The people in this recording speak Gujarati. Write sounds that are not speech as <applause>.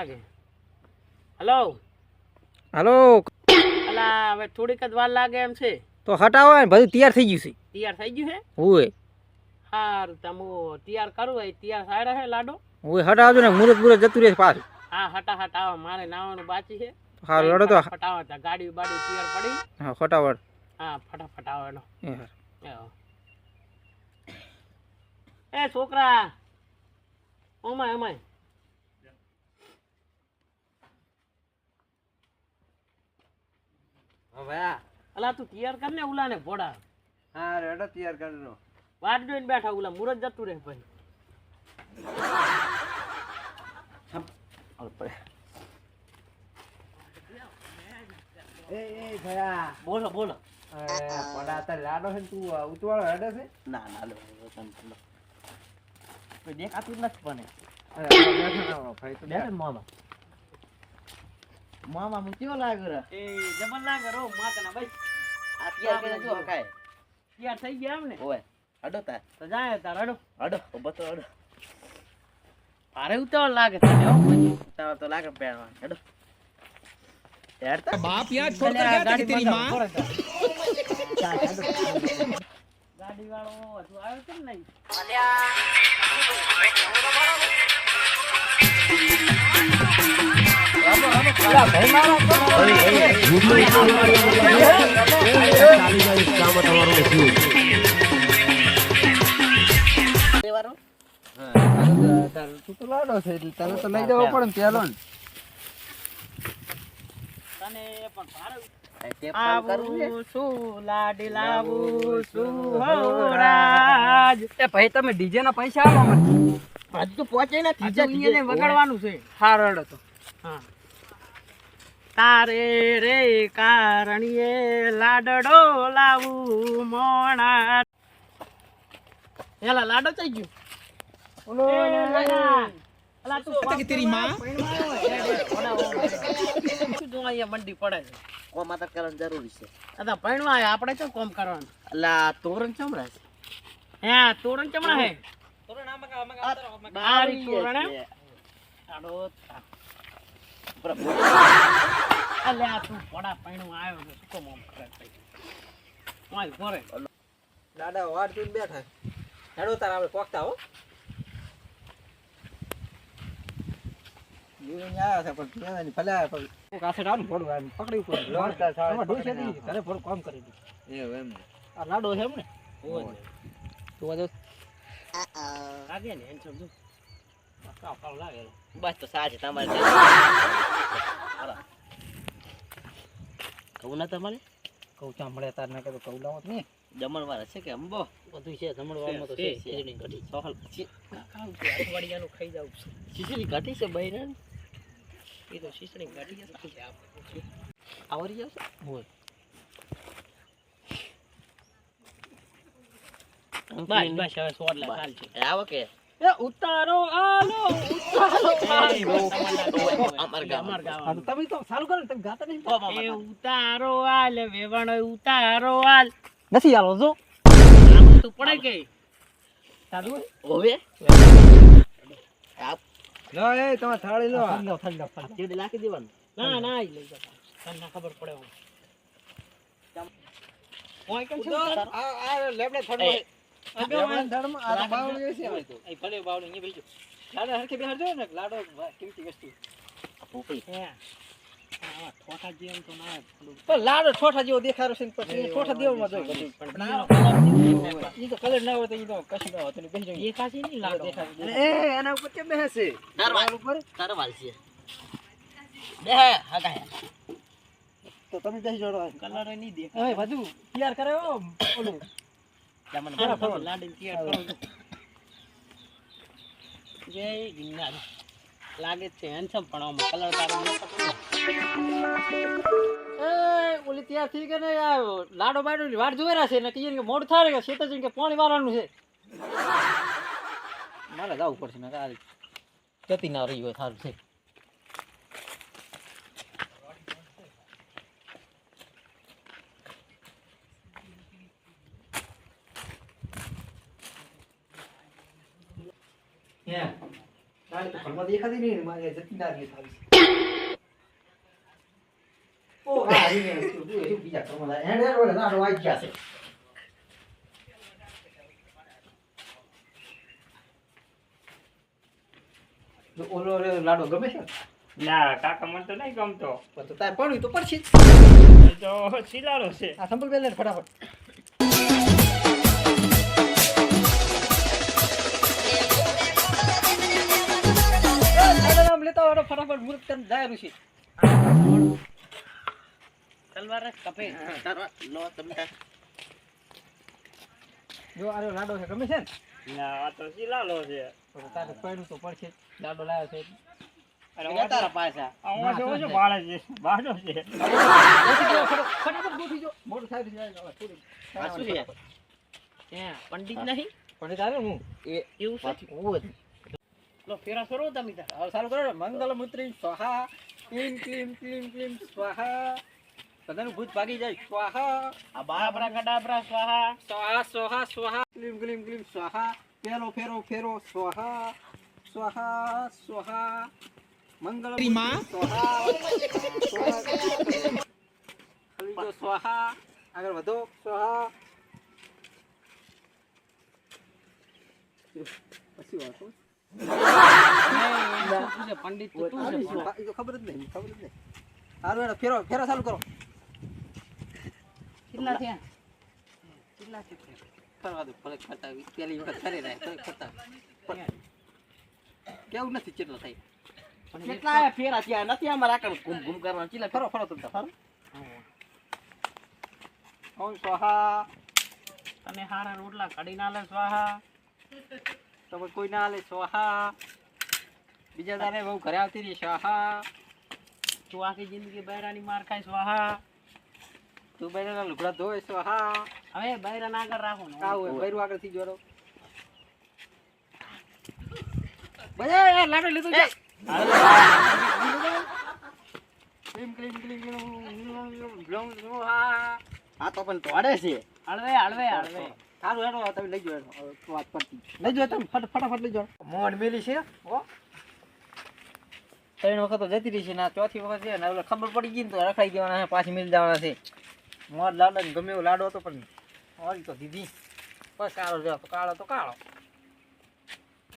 લાગે. હલો? હલો? અલા હવે થોડીક જ વાર લાગે એમ છે. તો હટાવો ને બધું તૈયાર થઈ ગયું છે. તૈયાર થઈ ગયું છે હોય હારું તમે તૈયાર કરું એ તૈયાર સારા હે લાડો? હોય હટાવજો ને મુરત મુરત જતું રહે પાછું. હા હટા હટાવો મારે નાવાનું બાકી છે. સારું લડો તો. ફટાવા તા ગાડી બાડી તૈયાર પડી. હા ફટાફટ. હા ફટાફટ આવો એનો એ એ છોકરા ઓમાય ઓમાય. હવે અલા તું તૈયાર કર ને ઉલા ભોડા. હા રેડો તૈયાર કરનો વાટ જોઈને બેઠા ઉલા મુરત જતું રહે ભાઈ. એ એ ભયા. બોલો બોલો. પડા લાડો છે તું ઉતવાળો હેડે છે? ના ના લો કોઈ દેખાતું જ નથી પણ ભાઈ તો બેઠો મામા. મામા મુ કેવો લાગ્યો રે? એ જબર લાગે રો માતાના ભાઈ. આ તૈયાર કરીને જો હકાય તૈયાર થઈ ગયા એમ ને? ઓય અડો તાર. તો જાય તાર અડો અડો ઊભો તો અડો ભારે ઉતાવળ લાગે તને. તાર તો લાગે પહેરવા અડો હેડતા? ભલે આ ગાડી મંગાવો, ફોરે તાર. ગાડી વાળો હજુ આવ્યો કેમ નહીં? દેવાનો તાર તું તો લાડો છે એટલે તને લઈ જવો પડે ને પેલો ને તને પણ ભાઈ તમે ડીજે ના પૈસા આપો મને. હજુ તો પહોંચે ને વગાડવાનું છે. હારો તો. હા. તારે રે કારણીએ લાડડો લાવું મોણા એલા લાડો થઈ ગયું ઓલો અલા તું. શું અહીંયા મંડી પડે છે કોમ આ તો કરવાનું જરૂરી છે અતા પૈણવા આપણે શું કોમ કરવાનું અલા તોરણ ચમડા છે હે તોરણ ચમણા હે બારી તોરણ? આડો થા. અલે આ તું પોડા આવ્યો છે, શું કામ કરે દાદા બેઠા. હેડો તાર આપણે પોકતા હો. પણ પણ આ લાડો છે એમ ને બસ તો સાચે તમારે <laughs> કહું ના તમારે? કહું સાંભળે મળે તાર ના કહેતો કહું લાવો નહીં. જમણવાર છે કે અંબો? બધું છે જમણવારમાં તો છે ખીચડી કઢી. સોહલ અઠવાડિયાનું ખાઈ જાઉં છું. ખીચડી ઘટી છે ને એ તો ખીચડી ઘટી જશે. છે? આવરી જશે બોલ. બસ બસ હવે સોડલા ચાલ છે આવો કે. એ ઉતારો આલો ઉતારો આલો તમે તો સારું કરો તમે ગાતા નહીં એ ઉતારો આલ વેવણ ઉતારો આલ નથી આલો જો તું પડે કે ચાલુ હવે લો એ તમે થાળી લો ઠંડો ઠંડો ઠંડો ચીડી નાખી દેવાનું ના ના લઈ જતા તને ખબર પડે હું કોઈ કેમ છે આ આ લેબડે ઠંડો એ, બાવળી એ અહીંયા બેસજો લાડો હરખે બેહાડજો ને લાડો કેવી વસ્તુ. પોપડી. હે. આવા ઠોઠા જેમ તો ના થોડું પણ લાડો ઠોઠા જેવો દેખાડો છે પછી ઠોઠા દેવામાં જોઈએ બધું. પણ કલર ઈ તો કલર ના હોય તો ઈ તો કશું ના હોતું બેસી જાય કાચી નહીં લાડો. દેખાય. એના ઉપર કેમ બેસે? ઉપર? તારવાલ છે. બે હગા હે તો તમે બેસી જોડો કલર નહીં દેખાય. હવે બધું તૈયાર કરે હો ઓલું. લાડીને તૈયાર કરો છો. જય લાગે જ છે handsome પણ આમ કલર તારો એ ઓલી તૈયાર કે ને આ લાડો બાડો ની વાટ જોવેરા છે ને કહીએ કે મોડું થાય કે શેત કે પાણી વાળવાનું છે મારે જવું પડશે ને આ જતી ના રહી હોય સારું છે મારે તો ઘરમાં દેખાતી નહીં ને મારે જતી ના રહી થાવી ઓ હા ગયા તું તું એ બીજા ઘરમાં લાય હેડ હેડ ઓલે ગયા છે જો ઓલો રે લાડો ગમે છે ના કાકા મને તો નહીં ગમતો. પણ તો તારે પડ્યું તો પડશે તો શિલારો છે. આ સંભળ બેલ ફટાફટ. લેતા હોય ફટાફટ મુહૂર્ત કરીને જાય ઋષિ તલવાર કપે. લો તમે. જો આરો લાડો છે ગમે છે ને? ના આ તો શિલારો છે? તારે પડ્યું તો પડશે. લાડો લાવ્યો છે. અરે ગયા તારા પાછા. આ ઓછો ઓછો ભાડે છે. ભાડો છે. ફટાફટ ગોઠવી જો મોટું થાય જાય આ શું છે? ત્યાં પંડિત નહીં? પણ તારે હું? એવું છે? હું લો ફેરા કરો તમે ચાલુ કરો. મંગલમૂત્રી સ્વાહા ક્લીમ ક્લીમ ક્લીમ ક્લીમ સ્વાહા બધાનું ભૂત ભાગી જાય સ્વાહા આ બાબરા ગડાબરા સ્વાહા સ્વાહા સ્વાહા સ્વાહા ક્લીમ ક્લીમ ક્લીમ સ્વાહા ફેરો ફેરો ફેરો સ્વાહા સ્વાહા સ્વાહા મંગલ સ્વાહા સ્વાહા સ્વાહા આગળ વધો સ્વાહા પછી વાંચો તું છે ખબર જ નહીં ખબર જ ફેરો ફેરો ચાલુ કરો કેવું નથી કેટલો થાય કેટલા ફેરા ત્યાં નથી અમારે આકર ઘૂમ ઘૂમ કરવાનું ચીલા ફરો ફરો તમે ફરો ઓમ સ્વાહા તને હારા રોટલા કાઢી ના. સ્વાહા તમે કોઈ ના લે સ્વાહા બીજા તારે બહુ ઘરે આવતી રહી સ્વાહા તું આખી જિંદગી બૈરાની માર ખાય સ્વાહા તું બેના લુગડા ધોય સ્વાહા હવે બૈરા ના આગળ રાખો આવું બૈરું આગળથી જોડો બધા યાર લાડો લીધું છે ક્લીમ ક્લીમ ક્લીમ ક્લીમ આ તો પણ તોડે છે હળવે હળવે હળવે સારું હેડો તમે લઈ જાઓ વાત પડતી લઈ જાઓ તમે ફટ ફટાફટ લઈ જાઓ. મોડ મેલી છે ઓ ત્રણ વખત તો જતી રહી છે ને ચોથી વખત છે ને હવે ખબર પડી ગઈ ને તો રખાઈ દેવાના છે પાછી મિલ જવાના છે. મોડ લાડો ને ગમે એવો લાડો હતો પણ હોળી તો દીધી. બસ કાળો જો કાળો તો કાળો.